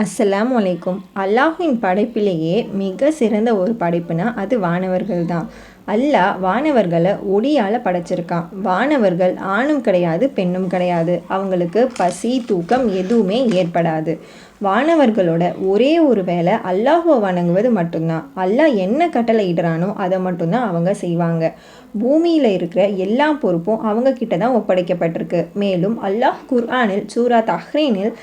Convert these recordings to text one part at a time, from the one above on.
அஸ்ஸலாமு வலைக்கும் அல்லாஹின் படைப்பிலேயே மிக சிறந்த ஒரு படைப்புனா அது வானவர்கள் தான் அல்லாஹ் வானவர்களை ஒடியால் படைச்சிருக்கான். வானவர்கள் ஆணும் கிடையாது பெண்ணும் கிடையாது. அவங்களுக்கு பசி தூக்கம் எதுவுமே ஏற்படாது. வானவர்களோட ஒரே ஒரு வேலை அல்லாஹுவை வணங்குவது மட்டும்தான். அல்லாஹ் என்ன கட்டளை இடுறானோ அதை மட்டும்தான் அவங்க செய்வாங்க. பூமியில் இருக்கிற எல்லா பொறுப்பும் அவங்க கிட்ட தான் ஒப்படைக்கப்பட்டிருக்கு. மேலும் அல்லாஹ் குர்ஆனில் சூரா தஹ்ரீனில்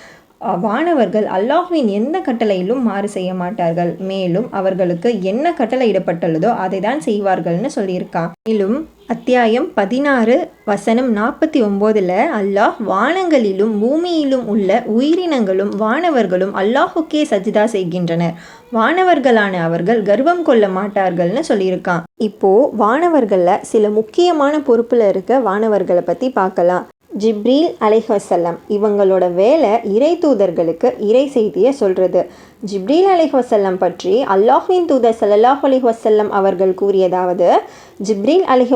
வானவர்கள் அல்லாஹ்வின் எந்த கட்டளையிலும் மாறு செய்ய மாட்டார்கள். மேலும் அவர்களுக்கு என்ன கட்டளையிடப்பட்டுள்ளதோ அதை தான் செய்வார்கள்னு சொல்லியிருக்கான் மேலும் அத்தியாயம் பதினாறு வசனம் நாற்பத்தி ஒம்போதில் அல்லாஹ் வானங்களிலும் பூமியிலும் உள்ள உயிரினங்களும் வானவர்களும் அல்லாஹுக்கே சஜிதா செய்கின்றனர். வானவர்களான அவர்கள் கர்வம் கொள்ள மாட்டார்கள்னு சொல்லியிருக்கான் இப்போ வானவர்களில் சில முக்கியமான பொறுப்பில் இருக்க வானவர்களை பற்றி பார்க்கலாம். ஜிப்ரீல் அலைஹசல்லம் இவங்களோட வேலை இறை தூதர்களுக்கு இறை செய்தியை சொல்கிறது ஜிப்ரீல் அலைஹசல்லம் பற்றி அல்லாஹின் தூதர் சல்லாஹ் அலி வசல்லம் அவர்கள் கூறியதாவது ஜிப்ரீல் அலைஹி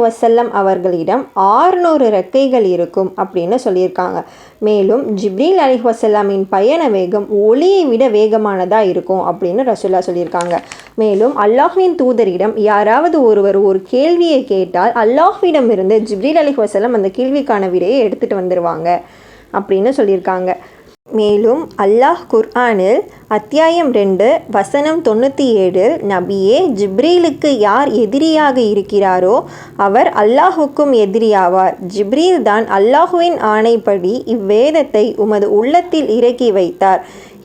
அவர்களிடம் ஆறுநூறு ரெக்கைகள் இருக்கும் அப்படின்னு சொல்லியிருக்காங்க. மேலும் ஜிப்ரீல் அலி வசல்லாமின் பயண வேகம் ஒளியை விட வேகமானதாக இருக்கும் அப்படின்னு ரசுல்லா சொல்லியிருக்காங்க. மேலும் அல்லாஹ்வின் தூதரிடம் யாராவது ஒருவர் ஒரு கேள்வியை கேட்டால் அல்லாஹ்விடம் இருந்து ஜிப்ரீல் அலி வஸல்லம் அந்த கேள்விக்கான விடையை எடுத்துகிட்டு வந்துடுவாங்க அப்படின்னு சொல்லியிருக்காங்க. மேலும் அல்லாஹ் குர்ஆனில் அத்தியாயம் ரெண்டு வசனம் தொண்ணூற்றி ஏழில் நபியே ஜிப்ரீலுக்கு யார் எதிரியாக இருக்கிறாரோ அவர் அல்லாஹுக்கும் எதிரியாவார். ஜிப்ரீல் தான் அல்லாஹுவின் ஆணைப்படி இவ்வேதத்தை உமது உள்ளத்தில் இறக்கி வைத்தார்.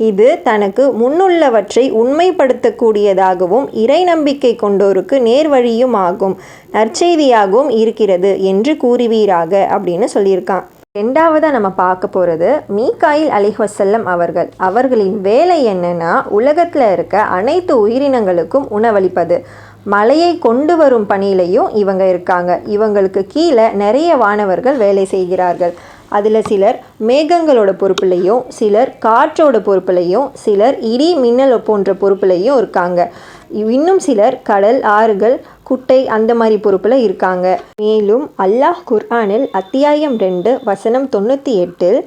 இது தனக்கு முன்னுள்ளவற்றை உண்மைப்படுத்தக்கூடியதாகவும் இறை நம்பிக்கை கொண்டோருக்கு நேர்வழியும் ஆகும் நற்செய்தியாகவும் இருக்கிறது என்று கூறுவீராக அப்படின்னு சொல்லியிருக்கான். ரெண்டாவதாக நம்ம பார்க்க போகிறது மீகாயில் அலிஹசல்லம் அவர்கள். அவர்களின் வேலை என்னென்னா உலகத்தில் இருக்க அனைத்து உயிரினங்களுக்கும் உணவளிப்பது. மலையை கொண்டு வரும் பணியிலையும் இவங்க இருக்காங்க. இவங்களுக்கு கீழே நிறைய வானவர்கள் வேலை செய்கிறார்கள். அதில் சிலர் மேகங்களோட பொறுப்புலையும் சிலர் காற்றோட பொறுப்புலையும் சிலர் இடி மின்னல் போன்ற பொறுப்புலையும் இருக்காங்க. இன்னும் சிலர் கடல் ஆறுகள் குட்டை அந்த மாதிரி பொறுப்பில் இருக்காங்க. மேலும் அல்லாஹ் குர்ஆனில் அத்தியாயம் ரெண்டு வசனம் தொண்ணூற்றி எட்டில்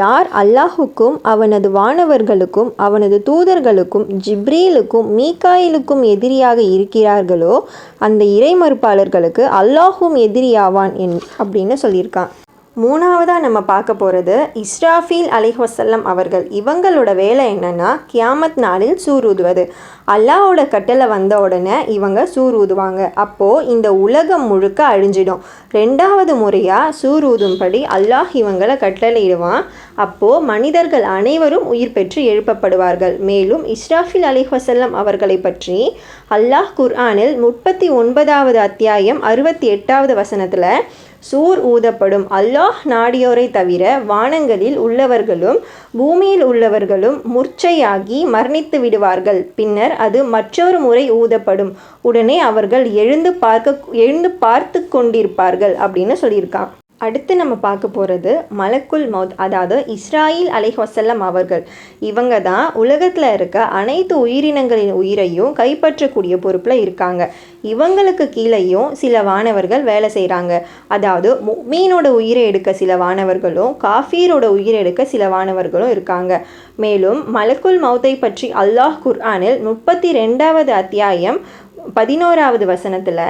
யார் அல்லாஹுக்கும் அவனது வானவர்களுக்கும் அவனது தூதர்களுக்கும் ஜிப்ரீலுக்கும் மீகாயிலுக்கும் எதிரியாக இருக்கிறார்களோ அந்த இறைமறுப்பாளர்களுக்கு அல்லாஹும் எதிரியாவான் என் அப்படின்னு சொல்லியிருக்கான். மூணாவதாக நம்ம பார்க்க போகிறது இஸ்ராஃபீல் அலைஹசல்லம் அவர்கள். இவங்களோட வேலை என்னென்னா கியாமத் நாளில் சூரூதுவது. அல்லாவோட கட்டளை வந்த உடனே இவங்க சூரூதுவாங்க. அப்போது இந்த உலகம் முழுக்க அழிஞ்சிடும். ரெண்டாவது முறையாக சூரூதும்படி அல்லாஹ் இவங்களை கட்டளையிடுவான். அப்போது மனிதர்கள் அனைவரும் உயிர் பெற்று எழுப்பப்படுவார்கள். மேலும் இஸ்ராஃபில் அலிஹசல்லம் அவர்களை பற்றி அல்லாஹ் குர்ஆனில் முப்பத்தி ஒன்பதாவது அத்தியாயம் அறுபத்தி எட்டாவது வசனத்தில் சூர் ஊதப்படும். அல்லாஹ் நாடியோரை தவிர வானங்களில் உள்ளவர்களும் பூமியில் உள்ளவர்களும் முர்ச்சையாகி மரணித்து விடுவார்கள். பின்னர் அது மற்றொரு முறை ஊதப்படும். உடனே அவர்கள் எழுந்து பார்க்க எழுந்து பார்த்து கொண்டிருப்பார்கள் அப்படின்னு சொல்லியிருக்கான். அடுத்து நம்ம பார்க்க போகிறது மலக்குல் மௌத் அதாவது இஸ்ராயில் அலைஹொசல்லம் அவர்கள். இவங்க தான் உலகத்தில் இருக்க அனைத்து உயிரினங்களின் உயிரையும் கைப்பற்றக்கூடிய பொறுப்பில் இருக்காங்க. இவங்களுக்கு கீழேயும் சில வானவர்கள் வேலை செய்கிறாங்க அதாவது மீனோட உயிரை எடுக்க சில வானவர்களும் காஃபீரோட உயிரை எடுக்க சில வானவர்களும் இருக்காங்க. மேலும் மலக்குல் மௌத்தை பற்றி அல்லாஹ் குர்ஆனில் முப்பத்தி ரெண்டாவது அத்தியாயம் பதினோராவது வசனத்தில்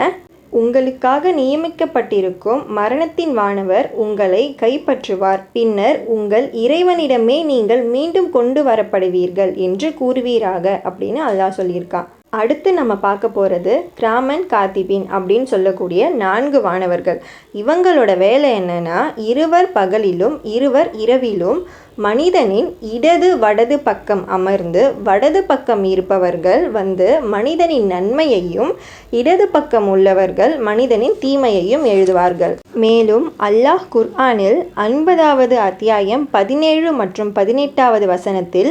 உங்களுக்காக நியமிக்கப்பட்டிருக்கும் மரணத்தின் வானவர் உங்களை கைப்பற்றுவார். பின்னர் உங்கள் இறைவனிடமே நீங்கள் மீண்டும் கொண்டு வரப்படுவீர்கள் என்று கூறுவீராக அப்படின்னு அல்லாஹ் சொல்லியிருக்கான். அடுத்து நம்ம பார்க்க போகிறது கிராமன் காத்திபின் அப்படின்னு சொல்லக்கூடிய நான்கு வானவர்கள். இவங்களோட வேலை என்னென்னா இருவர் பகலிலும் இருவர் இரவிலும் மனிதனின் இடது வடது பக்கம் அமர்ந்து வடது பக்கம் இருப்பவர்கள் வந்து மனிதனின் நன்மையையும் இடது பக்கம் உள்ளவர்கள் மனிதனின் தீமையையும் எழுதுவார்கள். மேலும் அல்லாஹ் குர்ஆனில் ஐம்பதாவது அத்தியாயம் பதினேழு மற்றும் பதினெட்டாவது வசனத்தில்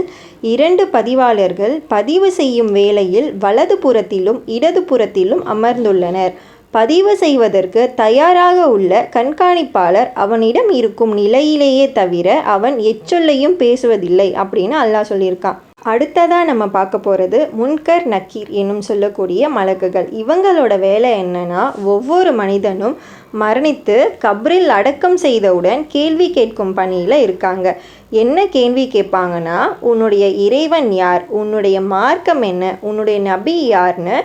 இரண்டு பதிவாளர்கள் பதிவு செய்யும் வேளையில் வலது புறத்திலும் இடது புறத்திலும் அமர்ந்துள்ளனர். பதிவு செய்வதற்கு தயாராக உள்ள கண்காணிப்பாளர் அவனிடம் இருக்கும் நிலையிலேயே தவிர அவன் எச்சொல்லையும் பேசுவதில்லை அப்படின்னு அல்லாஹ் சொல்லியிருக்கான். அடுத்ததாக நம்ம பார்க்க போகிறது முன்கர் நக்கீர் என்னும் சொல்லக்கூடிய மலக்குகள். இவங்களோட வேலை என்னன்னா ஒவ்வொரு மனிதனும் மரணித்து கப்ரில் அடக்கம் செய்தவுடன் கேள்வி கேட்கும் பணியில் இருக்காங்க. என்ன கேள்வி கேட்பாங்கன்னா உன்னுடைய இறைவன் யார்? உன்னுடைய மார்க்கம் என்ன? உன்னுடைய நபி யார்னு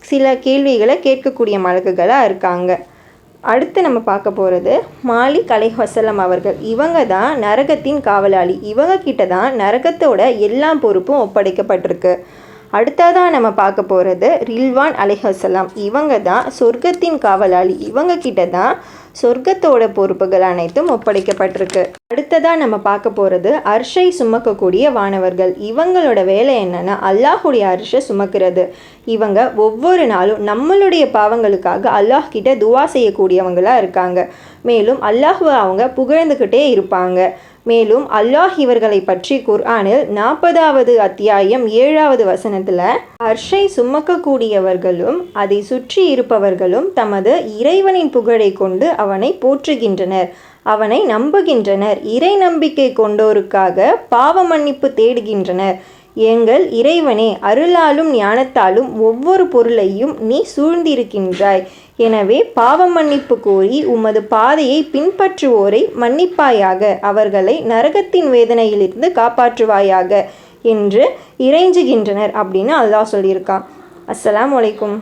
சில கேள்விகளை கேட்கக்கூடிய மலக்குகளாக இருக்காங்க. அடுத்து நம்ம பார்க்க போகிறது கலை ஹோசல்லம் அவர்கள். இவங்க தான் நரகத்தின் காவலாளி. இவங்க கிட்ட தான் நரகத்தோட எல்லா பொறுப்பும் ஒப்படைக்கப்பட்டிருக்கு. அடுத்ததாக நம்ம பார்க்க போகிறது ரில்வான் அலைஹசலாம். இவங்க தான் சொர்க்கத்தின் காவலாளி. இவங்க கிட்ட தான் சொர்க்கத்தோட பொறுப்புகள் அனைத்தும் ஒப்படைக்கப்பட்டிருக்கு. அடுத்ததாக நம்ம பார்க்க போகிறது அர்ஷை சுமக்கக்கூடிய வானவர்கள். இவங்களோட வேலை என்னென்னா அல்லாஹுடைய அர்ஷை சுமக்கிறது. இவங்க ஒவ்வொரு நாளும் நம்மளுடைய பாவங்களுக்காக அல்லாஹ் கிட்ட துவா செய்யக்கூடியவங்களாக இருக்காங்க. மேலும் அல்லாஹுவை அவங்க புகழ்ந்துக்கிட்டே இருப்பாங்க. மேலும் அல்லாஹ் இவர்களை பற்றி குர்ஆனில் நாற்பதாவது அத்தியாயம் ஏழாவது வசனத்தில் அர்ஷை சுமக்கக்கூடியவர்களும் அதை சுற்றி இருப்பவர்களும் தமது இறைவனின் புகழை கொண்டு அவனை போற்றுகின்றனர். அவனை நம்புகின்றனர். இறை நம்பிக்கை கொண்டோருக்காக பாவ மன்னிப்பு தேடுகின்றனர். எங்கள் இறைவனே அருளாலும் ஞானத்தாலும் ஒவ்வொரு பொருளையும் நீ சூழ்ந்திருக்கின்றாய். எனவே பாவ மன்னிப்பு கோரி உமது பாதையை பின்பற்றுவோரை மன்னிப்பாயாக அவர்களை நரகத்தின் வேதனையிலிருந்து காப்பாற்றுவாயாக என்று இறைஞ்சுகின்றனர் அப்படின்னு அல்லாஹ் சொல்லியிருக்கான். அஸ்ஸலாமு வலைக்கும்